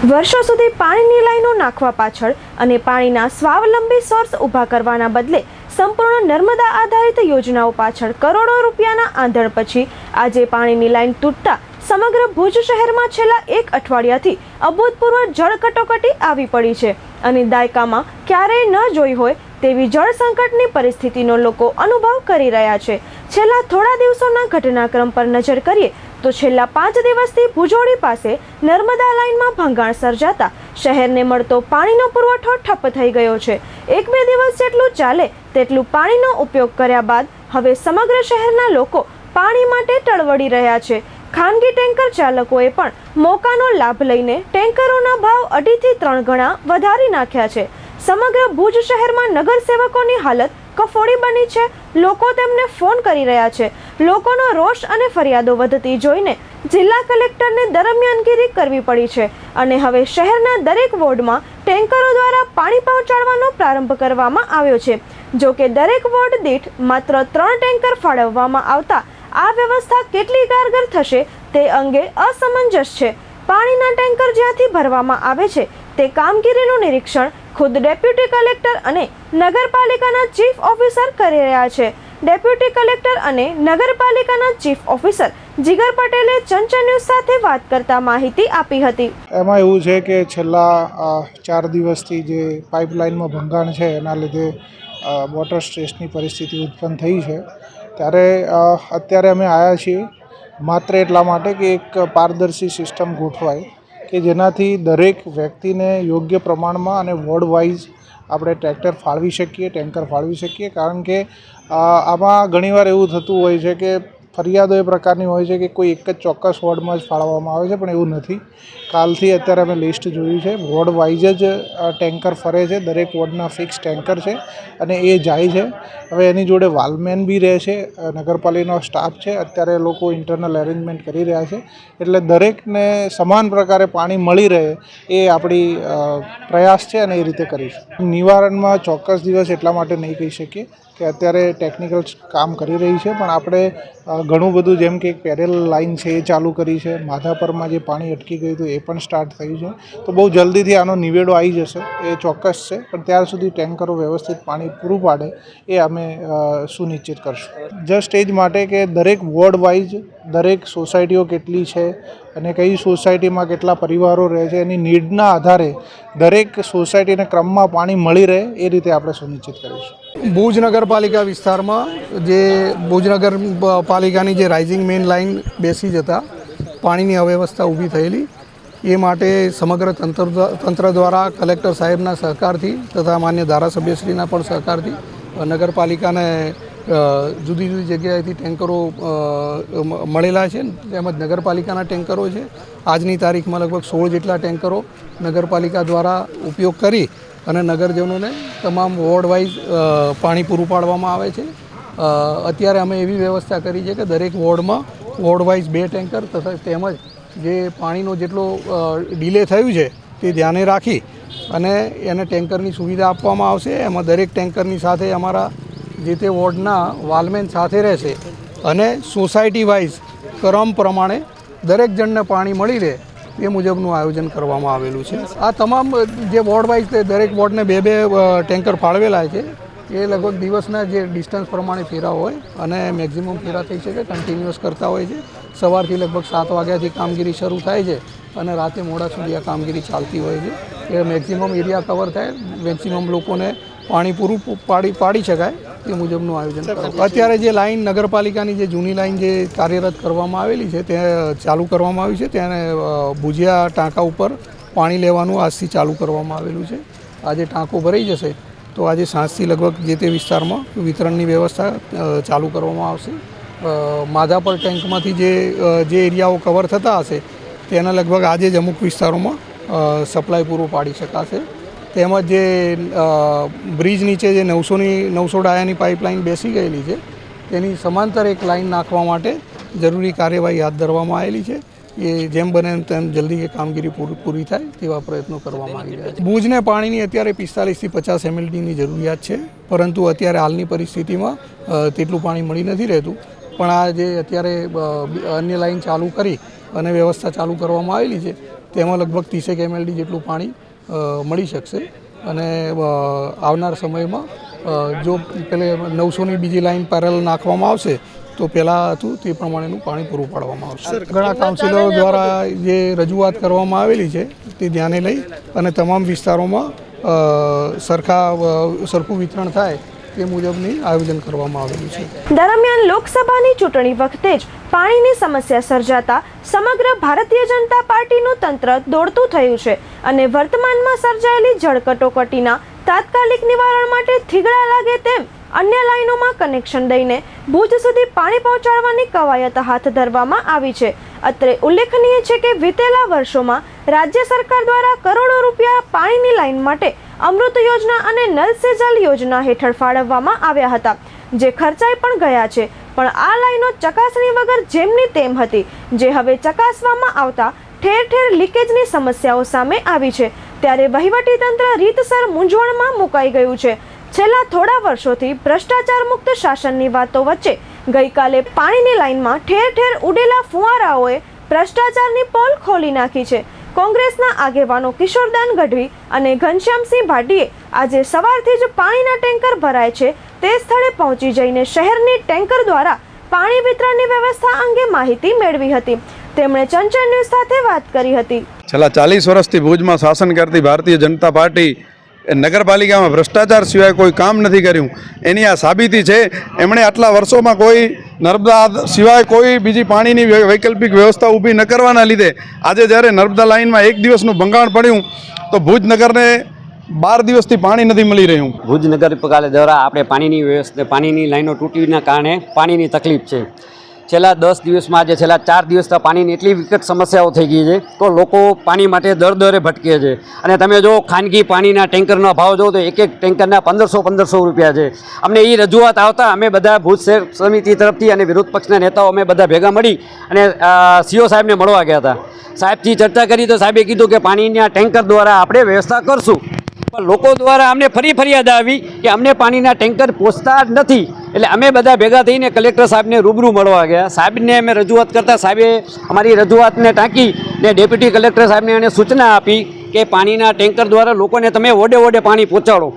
વર્ષો સુધી પાણીની લાઈનો નાખવા પાછળ અને પાણીના સ્વાવલંબી સોર્સ ઊભા કરવાના બદલે સંપૂર્ણ નર્મદા આધારિત યોજનાઓ પાછળ કરોડો રૂપિયાના આંધણ પછી આજે પાણીની લાઈન તૂટતા સમગ્ર ભુજ શહેરમાં છેલ્લા એક અઠવાડિયાથી અભૂતપૂર્વ જળ કટોકટી આવી પડી છે અને દાયકામાં ક્યારેય ન જોઈ હોય તેવી જળ સંકટની પરિસ્થિતિનો લોકો અનુભવ કરી રહ્યા છે. છેલ્લા થોડા દિવસોના ઘટનાક્રમ પર નજર કરીએ તો છેલ્લા પાંચ દિવસથી ભુજોડી પાસે નર્મદા લાઇનમાં ભંગાણ સર્જાતા શહેરને મળતો પાણીનો પુરવઠો ઠપ થઈ ગયો છે. એક બે દિવસ જેટલું ચાલે તેટલું પાણીનો ઉપયોગ કર્યા બાદ હવે સમગ્ર શહેરના લોકો પાણી માટે ટળવળી રહ્યા છે. ખાનગી ટેન્કર ચાલકોએ પણ મોકાનો લાભ લઈને ટેન્કરોના ભાવ અઢીથી ત્રણ ગણા વધારી નાખ્યા છે. સમગ્ર ભુજ શહેરમાં નગરસેવકોની હાલત કફોડી બની છે. લોકો તેમને ફોન કરી રહ્યા છે. લોકોનો રોષ અને ફરિયાદો વધતી જોઈને જિલ્લા કલેક્ટરને દરમિયાનગીરી કરવી પડી છે અને હવે શહેરના દરેક વોર્ડમાં ટેન્કરો દ્વારા પાણી પહોંચાડવાનો પ્રારંભ કરવામાં આવ્યો છે. જો કે દરેક વોર્ડ દીઠ માત્ર ત્રણ ટેન્કર ફાળવવામાં આવતા આ વ્યવસ્થા કેટલી કારગર થશે તે અંગે અસમંજસ છે. પાણીના ટેન્કર જ્યાંથી ભરવામાં આવે છે, તે કામગીરીનું નિરીક્ષણ ખુદ ડેપ્યુટી કલેક્ટર અને નગરપાલિકાના ચીફ ઓફિસર કરી રહ્યા છે. ડેપ્યુટી કલેક્ટર અને નગરપાલિકાના ચીફ ઓફિસર જીગર પટેલે ચંચન ન્યૂઝ સાથે વાત કરતા માહિતી આપી હતી. એમાં એવું છે કે છેલ્લા ચાર દિવસથી જે પાઇપલાઇનમાં ભંગાણ છે, એના લીધે વોટર સ્ટ્રેસની પરિસ્થિતિ ઉત્પન્ન થઈ છે. ત્યારે અત્યારે અમે આવ્યા છીએ. માત્ર એટલા માટે કે એક પારદર્શી સિસ્ટમ ગોઠવાય. કે જેનાથી દરેક વ્યક્તિને યોગ્ય પ્રમાણમાં અને વોર્ડ વાઇઝ આપણે ટ્રેક્ટર ફાળવી શકીએ ટેન્કર ફાળવી શકીએ. કારણ કે આમાં ઘણીવાર એવું થતું હોય છે કે ફરિયાદો એ પ્રકારની હોય છે કે કોઈ એક જ ચોક્કસ વોર્ડમાં જ ફાળવવામાં આવે છે, પણ એવું નથી. કાલથી અત્યારે અમે લિસ્ટ જોયું છે. વોર્ડ વાઇઝ જ ટેન્કર ફરે છે. દરેક વોર્ડના ફિક્સ ટેન્કર છે અને એ જાય છે. હવે એની જોડે વાલમેન બી રહે છે નગરપાલિકાનો સ્ટાફ છે. અત્યારે લોકો ઇન્ટરનલ એરેન્જમેન્ટ કરી રહ્યા છે. એટલે દરેકને સમાન પ્રકારે પાણી મળી રહે એ આપણી પ્રયાસ છે અને એ રીતે કરીશું. નિવારણમાં ચોક્કસ દિવસ એટલા માટે નહીં કહી શકીએ. કે અત્યારે ટેકનિકલ કામ કરી રહી છે, પણ આપણે ઘણું બધું જેમ કે એક પેરેલ લાઇન છે એ ચાલુ કરી છે. માધાપરમાં જે પાણી અટકી ગયું હતું એ પણ સ્ટાર્ટ થયું છે. તો બહુ જલ્દીથી આનો નિવેડો આવી જશે, એ ચોક્કસ છે. પણ ત્યાર સુધી ટેન્કરો વ્યવસ્થિત પાણી પૂરું પાડે એ અમે સુનિશ્ચિત કરશું. જસ્ટ એ જ માટે કે દરેક વોર્ડ વાઇઝ દરેક સોસાયટીઓ કેટલી છે અને કઈ સોસાયટીમાં કેટલા પરિવારો રહે છે, એની નીડના આધારે દરેક સોસાયટીને ક્રમમાં પાણી મળી રહે એ રીતે આપણે સુનિશ્ચિત કરીશું. ભુજ નગરપાલિકા વિસ્તારમાં જે ભુજ નગરપાલિકાની જે રાઇઝિંગ મેઇન લાઇન બેસી જતા પાણીની અવ્યવસ્થા ઊભી થયેલી. એ માટે સમગ્ર તંત્ર તંત્ર દ્વારા કલેક્ટર સાહેબના સહકારથી તથા માન્ય ધારાસભ્યશ્રીના પણ સહકારથી નગરપાલિકાને જુદી જુદી જગ્યાએથી ટેન્કરો મળેલા છે તેમજ નગરપાલિકાના ટેન્કરો છે. આજની તારીખમાં લગભગ સોળ જેટલા ટેન્કરો નગરપાલિકા દ્વારા ઉપયોગ કરી અને નગરજનોને તમામ વોર્ડ વાઇઝ પાણી પૂરું પાડવામાં આવે છે. અત્યારે અમે એવી વ્યવસ્થા કરી છે કે દરેક વોર્ડમાં વોર્ડ વાઇઝ બે ટેન્કર તથા તેમજ જે પાણીનો જેટલો ડિલે થયું છે તે ધ્યાને રાખી અને એને ટેન્કરની સુવિધા આપવામાં આવશે. એમાં દરેક ટેન્કરની સાથે અમારા જે તે વોર્ડના વાલમેન સાથે રહેશે અને સોસાયટી વાઇઝ ક્રમ પ્રમાણે દરેક જણને પાણી મળી રહે એ મુજબનું આયોજન કરવામાં આવેલું છે. આ તમામ જે વોર્ડ વાઇઝ તે દરેક વોર્ડને બે બે ટેન્કર ફાળવેલા છે. એ લગભગ દિવસના જે ડિસ્ટન્સ પ્રમાણે ફેરા હોય અને મેક્ઝિમમ ફેરા થઈ શકે, કન્ટિન્યુઅસ કરતા હોય છે. સવારથી લગભગ સાત વાગ્યાથી કામગીરી શરૂ થાય છે અને રાતે મોડા સુધી આ કામગીરી ચાલતી હોય છે. એ મેક્ઝિમમ એરિયા કવર થાય, મેક્ઝિમમ લોકોને પાણી પૂરું પાડી પાડી શકાય. એ મુજબનું આયોજન અત્યારે જે લાઇન નગરપાલિકાની જે જૂની લાઈન જે કાર્યરત કરવામાં આવેલી છે તે ચાલુ કરવામાં આવી છે તેને ભુજિયા ટાંકા ઉપર પાણી લેવાનું આજથી ચાલુ કરવામાં આવેલું છે. આજે ટાંકો ભરાઈ જશે તો આજે સાંજથી લગભગ જે તે વિસ્તારમાં વિતરણની વ્યવસ્થા ચાલુ કરવામાં આવશે. માધાપર ટેન્કમાંથી જે જે એરિયાઓ કવર થતા હશે તેના લગભગ આજે જ અમુક વિસ્તારોમાં સપ્લાય પૂરું પાડી શકાશે. તેમજ જે બ્રિજ નીચે જે નવસોની, નવસો ડાયાની પાઇપલાઇન બેસી ગયેલી છે, તેની સમાંતર એક લાઇન નાખવા માટે જરૂરી કાર્યવાહી હાથ ધરવામાં આવેલી છે. એ જેમ બને તેમ જલ્દી એ કામગીરી પૂરી પૂરી થાય તેવા પ્રયત્નો કરવામાં આવી રહ્યા છે. ભુજને પાણીની અત્યારે પિસ્તાલીસથી પચાસ એમએલડીની જરૂરિયાત છે, પરંતુ અત્યારે હાલની પરિસ્થિતિમાં તેટલું પાણી મળી નથી રહેતું. પણ આ જે અત્યારે અન્ય લાઇન ચાલુ કરી અને વ્યવસ્થા ચાલુ કરવામાં આવેલી છે, તેમાં લગભગ ત્રીસેક એમએલડી જેટલું પાણી મળી શકશે. અને આવનાર સમયમાં જો પેલે નવસોની બીજી લાઈન પેરેલ નાખવામાં આવશે તો પહેલાં હતું તે પ્રમાણેનું પાણી પૂરું પાડવામાં આવશે. ઘણા કાઉન્સિલરો દ્વારા જે રજૂઆત કરવામાં આવેલી છે તે ધ્યાને લઈ અને તમામ વિસ્તારોમાં સરખા સરખું વિતરણ થાય તે મુજબની આયોજન કરવામાં આવેલું છે. દરમિયાન લોકસભાની ચૂંટણી વખતે જ પાણીની સમસ્યા સર્જાતા સમગ્ર ભારતીય જનતા પાર્ટીનું તંત્ર દોડતું થયું છે અને વર્તમાનમાં સર્જાયેલી જળ કટોકટીના તાત્કાલિક નિવારણ માટે થીગડા લાગે તેમ અન્ય લાઈનોમાં કનેક્શન દઈને ભુજ સુધી પાણી પહોંચાડવાની કવાયત હાથ ધરવામાં આવી છે. અત્રે ઉલ્લેખનીય છે કે વિતેલા વર્ષોમાં રાજ્ય સરકાર દ્વારા કરોડો રૂપિયા પાણીની લાઈન માટે અમૃત યોજના અને નલ સે જલ યોજના હેઠળ ફાળવવામાં આવ્યા હતા. જે ખર્ચાઈ પણ ગયા છે. પણ આ લાઈનો ચકાસણી વગર જેમની તેમ હતી. જે હવે ચકાસવામાં આવતા ઠેર ઠેર લીકેજની સમસ્યાઓ સામે આવી છે. ત્યારે વહીવટીતંત્ર રીતસર મૂંઝવણમાં મુકાઈ ગયું છે. છેલ્લા થોડા વર્ષોથી ભ્રષ્ટાચાર મુક્ત શાસનની વાતો વચ્ચે ગઈકાલે પાણીની લાઈનમાં ઠેર ઠેર ઉડેલા ફુવારાઓએ ભ્રષ્ટાચારની પોલ ખોલી નાખી છે. કોંગ્રેસના આગેવાનો કિશોરદાન ગઢવી અને ઘનશ્યામસિંહ ભાટીએ આજે સવારથી જ પાણીના ટેન્કર ભરાય છે. તે સ્થળે પહોંચી જઈને શહેરની ટેન્કર દ્વારા પાણી વિતરણની વ્યવસ્થા અંગે માહિતી મેળવી હતી. તેમણે ચંચળ ન્યૂઝ સાથે વાત કરી હતી. છેલ્લા ચાલીસ વર્ષથી ભુજમાં શાસન કરતી ભારતીય જનતા પાર્ટી નગરપાલિકામાં ભ્રષ્ટાચાર સિવાય કોઈ કામ નથી કર્યું. એની આ સાબિતી છે, એમણે આટલા વર્ષોમાં કોઈ નર્મદા સિવાય કોઈ બીજી પાણીની વૈકલ્પિક વ્યવસ્થા ઊભી ન કરવાના લીધે, આજે જ્યારે નર્મદા લાઇનમાં એક દિવસનું ભંગાણ પડ્યું, તો ભુજ નગરને બાર દિવસથી પાણી નથી મળી રહ્યું. ભુજ નગરપાલિકા દ્વારા આપણે પાણીની વ્યવસ્થા, પાણીની લાઈનો તૂટીના કારણે પાણીની તકલીફ છે. છેલ્લા દસ દિવસમાં જે છેલ્લા ચાર દિવસથી પાણીની એટલી વિકટ સમસ્યાઓ થઈ ગઈ છે તો લોકો પાણી માટે દર દરે ભટકે છે. અને તમે જો ખાનગી પાણીના ટેન્કરનો ભાવ જો તો એક એક ટેન્કરના પંદરસો પંદરસો રૂપિયા છે. અમને એ રજૂઆત આવતા અમે બધા ભુજ શહેર સમિતિ તરફથી અને વિરોધ પક્ષના નેતાઓ અમે બધા ભેગા મળી અને સીઓ સાહેબને મળવા ગયા હતા. સાહેબથી ચર્ચા કરી તો સાહેબે કીધું કે પાણીના ટેન્કર દ્વારા આપણે વ્યવસ્થા કરશું. પણ લોકો દ્વારા અમને ફરી ફરિયાદ આવી કે અમને પાણીના ટેન્કર પહોંચતા જ નથી. એટલે અમે બધા ભેગા થઈને કલેક્ટર સાહેબને રૂબરૂ મળવા ગયા. સાહેબને અમે રજૂઆત કરતાં સાહેબે અમારી રજૂઆતને ટાંકી ને ડેપ્યુટી કલેક્ટર સાહેબને એને સૂચના આપી કે પાણીના ટેન્કર દ્વારા લોકોને તમે વોડે વોડે પાણી પહોંચાડો.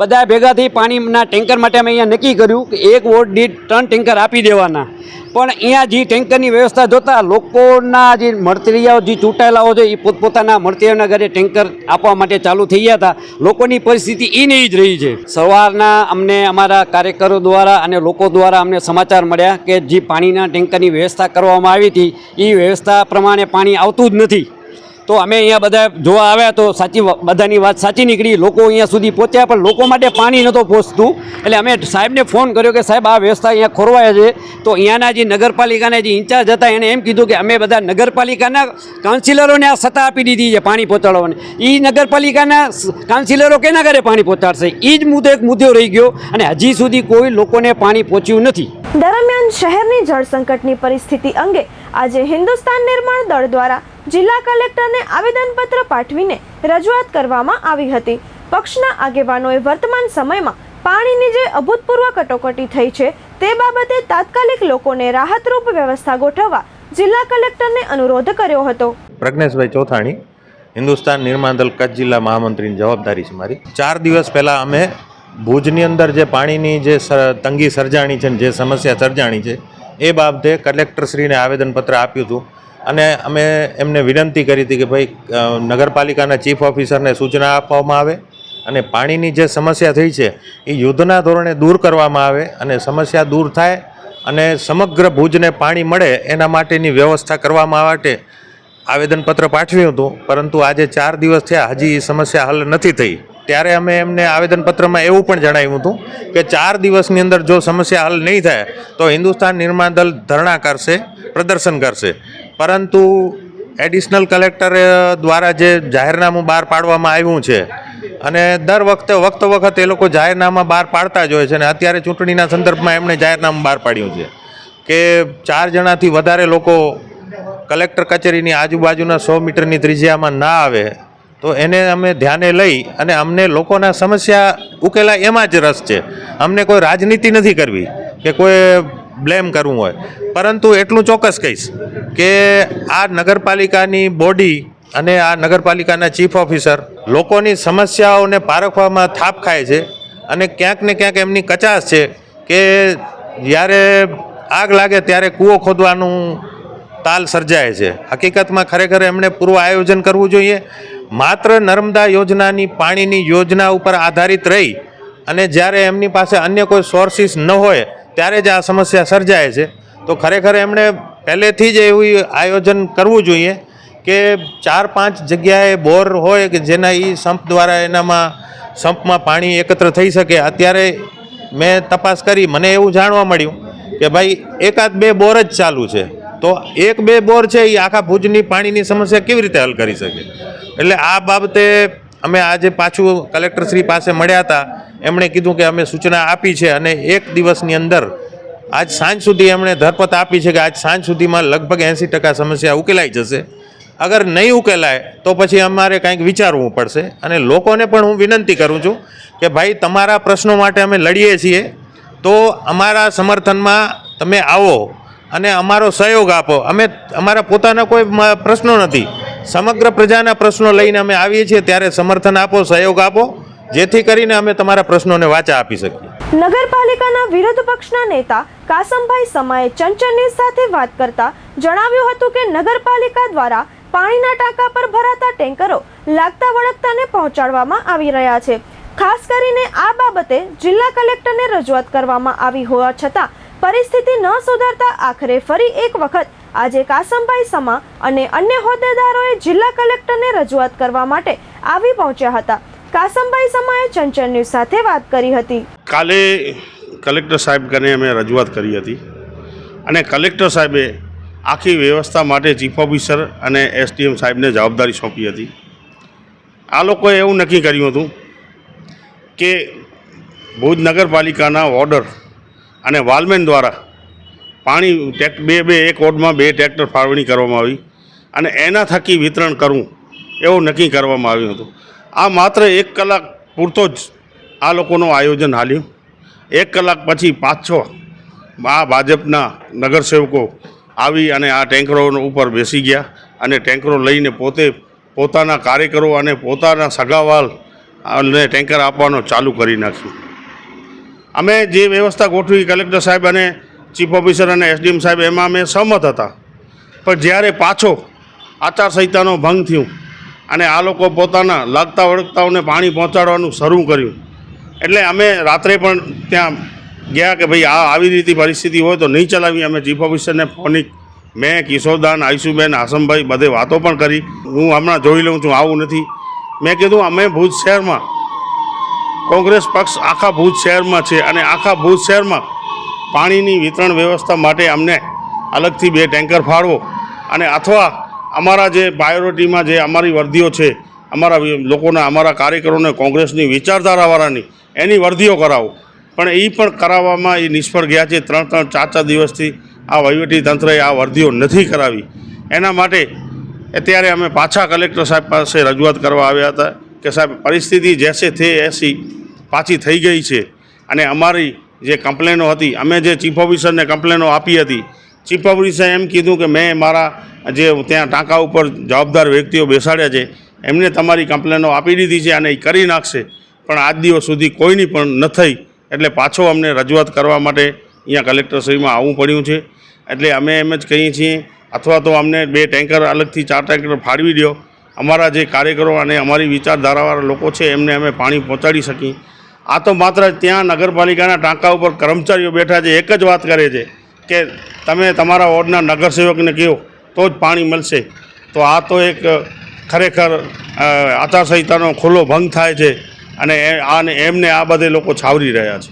બધા ભેગા થઈ પાણીના ટેન્કર માટે અમે અહીંયા નક્કી કર્યું કે એક વોટ દીઠ ત્રણ ટેન્કર આપી દેવાના. પણ અહીંયા જે ટેન્કરની વ્યવસ્થા જોતા લોકોના જે મળતરિયાઓ જે ચૂંટાયેલાઓ છે, એ પોતપોતાના મળતરિયાઓના ઘરે ટેન્કર આપવા માટે ચાલુ થઈ ગયા હતા. લોકોની પરિસ્થિતિ એ નહીં જ રહી છે. સવારના અમને અમારા કાર્યકરો દ્વારા અને લોકો દ્વારા અમને સમાચાર મળ્યા કે જે પાણીના ટેન્કરની વ્યવસ્થા કરવામાં આવી હતી એ વ્યવસ્થા પ્રમાણે પાણી આવતું જ નથી. તો અમે અહીંયા બધા જોવા આવ્યા તો સાચી બધાની વાત સાચી નીકળી. લોકો અહીંયા સુધી પહોંચ્યા, પણ લોકો માટે પાણી નહોતો પહોંચતું. એટલે અમે સાહેબને ફોન કર્યો કે સાહેબ, આ વ્યવસ્થા અહીંયા ખોરવાય છે. તો અહીંયાના જે નગરપાલિકાના જે ઇન્ચાર્જ હતા એણે એમ કીધું કે અમે બધા નગરપાલિકાના કાઉન્સિલરોને આ સત્તા આપી દીધી છે પાણી પહોંચાડવાની. એ નગરપાલિકાના કાઉન્સિલરો કેના ઘરે પાણી પહોંચાડશે? એ જ મુદ્દો એક મુદ્દો રહી ગયો અને હજી સુધી કોઈ લોકોને પાણી પહોંચ્યું નથી. દરમિયાન શહેરની જળ સંકટની પરિસ્થિતિ અંગે આજે હિન્દુસ્તાન નિર્માણ દળ દ્વારા જિલ્લા કલેક્ટરને આવેદનપત્ર પાઠવીને રજૂઆત કરવામાં આવી હતી. પક્ષના આગેવાનોએ વર્તમાન સમયમાં પાણીની જે અભૂતપૂર્વ કટોકટી થઈ છે તે બાબતે તાત્કાલિક લોકોને રાહતરૂપ વ્યવસ્થા ગોઠવવા જિલ્લા કલેક્ટરને અનુરોધ કર્યો હતો. પ્રજ્ઞેશભાઈ ચોથાણી, હિન્દુસ્તાન નિર્માણ દળ કચ્છ જિલ્લા મહામંત્રીની જવાબદારી છે મારી. ચાર દિવસ પહેલાં અમે ભુજની અંદર જે પાણીની જે તંગી સર્જાણી છે ને જે સમસ્યા સર્જાણી છે, એ બાબતે કલેક્ટરશ્રીને આવેદનપત્ર આપ્યું હતું. અને અમે એમને વિનંતી કરી હતી કે ભાઈ નગરપાલિકાના ચીફ ઓફિસરને સૂચના આપવામાં આવે અને પાણીની જે સમસ્યા થઈ છે, એ યુદ્ધના ધોરણે દૂર કરવામાં આવે અને સમસ્યા દૂર થાય અને સમગ્ર ભુજને પાણી મળે એના માટેની વ્યવસ્થા કરવામાં માટે આવેદનપત્ર પાઠવ્યું હતું. પરંતુ આજે ચાર દિવસ થયા, હજી એ સમસ્યા હલ નથી થઈ. ત્યારે અમે એમને આવેદનપત્રમાં એવું પણ જણાવ્યું હતું કે ચાર દિવસની અંદર જો સમસ્યા હલ નહીં થાય, તો હિન્દુસ્તાન નિર્માણ દળ ધરણા કરશે, પ્રદર્શન કરશે. પરંતુ એડિશનલ કલેક્ટર દ્વારા જે જાહેરનામું બહાર પાડવામાં આવ્યું છે અને દર વખતે, વખત વખત એ લોકો જાહેરનામા બહાર પાડતા જ હોય છે અને અત્યારે ચૂંટણીના સંદર્ભમાં એમણે જાહેરનામું બહાર પાડ્યું છે કે ચાર જણાથી વધારે લોકો કલેક્ટર કચેરીની આજુબાજુના સો મીટરની ત્રિજ્યામાં ના આવે, તો એને અમે ધ્યાને લઈ અને અમને લોકોના સમસ્યા ઉકેલા એમાં જ રસ છે. અમને કોઈ રાજનીતિ નથી કરવી કે કોઈ બ્લેમ કરવું હોય. પરંતુ એટલું ચોક્કસ કહીશ કે આ નગરપાલિકાની બોડી અને આ નગરપાલિકાના ચીફ ઓફિસર લોકોની સમસ્યાઓને પારખવામાં થાપ ખાય છે અને ક્યાંક ને ક્યાંક એમની કચાશ છે કે જ્યારે આગ લાગે ત્યારે કૂવો ખોદવાનું તાલ સર્જાય છે. હકીકતમાં ખરેખર એમણે પૂર્વ આયોજન કરવું જોઈએ. માત્ર નર્મદા યોજનાની પાણીની યોજના ઉપર આધારિત રહી અને જ્યારે એમની પાસે અન્ય કોઈ સોર્સિસ ન હોય ત્યારે જ આ સમસ્યા સર્જાય છે. તો ખરેખર એમણે પહેલેથી જ એવું આયોજન કરવું જોઈએ કે ચાર પાંચ જગ્યાએ બોર હોય કે જેના એ સંપ દ્વારા એનામાં સંપમાં પાણી એકત્ર થઈ શકે. અત્યારે મેં તપાસ કરી, મને એવું જાણવા મળ્યું કે ભાઈ એકાદ બે બોર જ ચાલુ છે. તો એક બે બોર છે એ આખા ભુજની પાણીની સમસ્યા કેવી રીતે હલ કરી શકે? એટલે આ બાબતે અમે આજે પાછું કલેક્ટરશ્રી પાસે મળ્યા હતા. એમણે કીધું કે અમે સૂચના આપી છે અને એક દિવસની અંદર આજ સાંજ સુધી એમણે ધરપત આપી છે કે આજ સાંજ સુધીમાં લગભગ એંસી ટકા સમસ્યા ઉકેલાઈ જશે. અગર નહીં ઉકેલાય, તો પછી અમારે કંઈક વિચારવું પડશે. અને લોકોને પણ હું વિનંતી કરું છું કે ભાઈ, તમારા પ્રશ્નો માટે અમે લડીએ છીએ, તો અમારા સમર્થનમાં તમે આવો અને અમારો સહયોગ આપો. અમે અમારા પોતાના કોઈ પ્રશ્નો નથી. સમગ્ર પ્રજાના પ્રશ્નો લઈને અમે આવીએ છીએ, ત્યારે સમર્થન આપો, સહયોગ આપો. જેથી કરીને અમે તમારા પ્રશ્નોને વાચા આપી શકીએ. નગરપાલિકાના વિરોધ પક્ષના નેતા કાસમભાઈ સમાએ ન્યૂઝ સાથે વાત કરતા જણાવ્યું હતું કે નગરપાલિકા દ્વારા પાણીના ટાંકા પર ભરાતા ટેન્કરો લાગતા વળગતાને પહોંચાડવામાં આવી રહ્યા છે. ખાસ કરીને આ બાબતે જિલ્લા કલેક્ટરને રજૂઆત કરવામાં આવી હોવા છતાં પરિસ્થિતિ ન સુધરતા આખરે ફરી એક વખત આજે કાસમભાઈ સમા અને અન્ય હોદ્દેદારોએ જિલ્લા કલેક્ટરને રજૂઆત કરવા માટે આવી પહોંચ્યા હતા. કાસમભાઈ સમાએ ચંચળ ન્યૂઝ સાથે વાત કરી હતી. કાલે કલેક્ટર સાહેબ કને અમે રજૂઆત કરી હતી અને કલેક્ટર સાહેબે આખી વ્યવસ્થા માટે ચીફ ઓફિસર અને એસડીએમ સાહેબને જવાબદારી સોંપી હતી. આ લોકોએ એવું નક્કી કર્યું હતું કે ભુજ નગરપાલિકાના ઓર્ડર અને વાલમેન દ્વારા પાણી ટેક, બે બે, એક વોર્ડમાં બે ટ્રેક્ટર ફાળવણી કરવામાં આવી અને એના થકી વિતરણ કરવું એવું નક્કી કરવામાં આવ્યું હતું. આ માત્ર એક કલાક પૂરતો જ આ લોકોનું આયોજન હાલ્યું. એક કલાક પછી પાંચ છ આ ભાજપના નગરસેવકો આવી અને આ ટેન્કરો ઉપર બેસી ગયા અને ટેન્કરો લઈને પોતે પોતાના કાર્યકરો અને પોતાના સગાવાલ અને ટેન્કર આપવાનો ચાલુ કરી નાખ્યું. અમે જે વ્યવસ્થા ગોઠવી કલેક્ટર સાહેબ અને ચીફ ઓફિસર અને એસડીએમ સાહેબ, એમાં અમે સહમત હતા. પણ જ્યારે પાછો આચારસંહિતાનો ભંગ થયું અને આ લોકો પોતાના લાગતા વળગતાઓને પાણી પહોંચાડવાનું શરૂ કર્યું. એટલે અમે રાત્રે પણ ત્યાં ગયા કે ભાઈ આ આવી રીતે પરિસ્થિતિ હોય તો નહીં ચલાવી અમે ચીફ ઓફિસરને ફોનિક મેં, કિશોરદાન, આયુષુબેન, આસમભાઈ બધે વાતો પણ કરી. હું હમણાં જોઈ લઉં છું, આવું નથી. મેં કીધું, અમે ભુજ શહેરમાં, કોંગ્રેસ પક્ષ આખા ભુજ શહેરમાં છે અને આખા ભુજ શહેરમાં પાણીની વિતરણ વ્યવસ્થા માટે અમને અલગથી બે ટેન્કર ફાળવો અને અથવા અમારા જે બાયોરિટીમાં જે અમારી વર્દીઓ છે, અમારા લોકોના, અમારા કાર્યકરોને, કોંગ્રેસની વિચારધારાવાળાની, એની વર્દીઓ કરાવો. પણ એ પણ કરાવવામાં એ નિષ્ફળ ગયા છે. ત્રણ ત્રણ, ચાર ચાર દિવસથી આ વહીવટી તંત્રએ આ વર્દીઓ નથી કરાવી. એના માટે અત્યારે અમે પાછા કલેક્ટર સાહેબ પાસે રજૂઆત કરવા આવ્યા હતા કે સાહેબ, પરિસ્થિતિ જેસે થે એસી પાછી થઈ ગઈ છે. અને અમારી જે કમ્પ્લેનો હતી, અમે જે ચીફ ઓફિસરને કમ્પ્લેનો આપી હતી ચીફ ઓફિસરે એમ કીધું કે મેં મારા જે ત્યાં ટાંકા ઉપર જવાબદાર વ્યક્તિઓ બેસાડ્યા છે, એમને તમારી કમ્પ્લેનો આપી દીધી છે અને એ કરી નાખશે. પણ આજ દિવસ સુધી કોઈની પણ ન થઈ એટલે પાછો અમને રજૂઆત કરવા માટે અહીંયા કલેક્ટરશ્રીમાં આવવું પડ્યું છે. એટલે અમે એમ જ કહીએ છીએ, અથવા તો અમને બે ટેન્કર અલગથી ચાર ટેન્કર ફાળવી દો. અમારા જે કાર્યકરો અને અમારી વિચારધારાવાળા લોકો છે, એમને અમે પાણી પહોંચાડી શકીએ. આ તો માત્ર ત્યાં નગરપાલિકાના ટાંકા ઉપર કર્મચારીઓ બેઠા છે, એક જ વાત કરે છે. કે તમે તમારા વોર્ડના નગરસેવકને કહો, તો જ પાણી મળશે. તો આ તો એક ખરેખર આચારસંહિતાનો ખુલ્લો ભંગ થાય છે અને આને, એમને આ બધે લોકો છાવરી રહ્યા છે.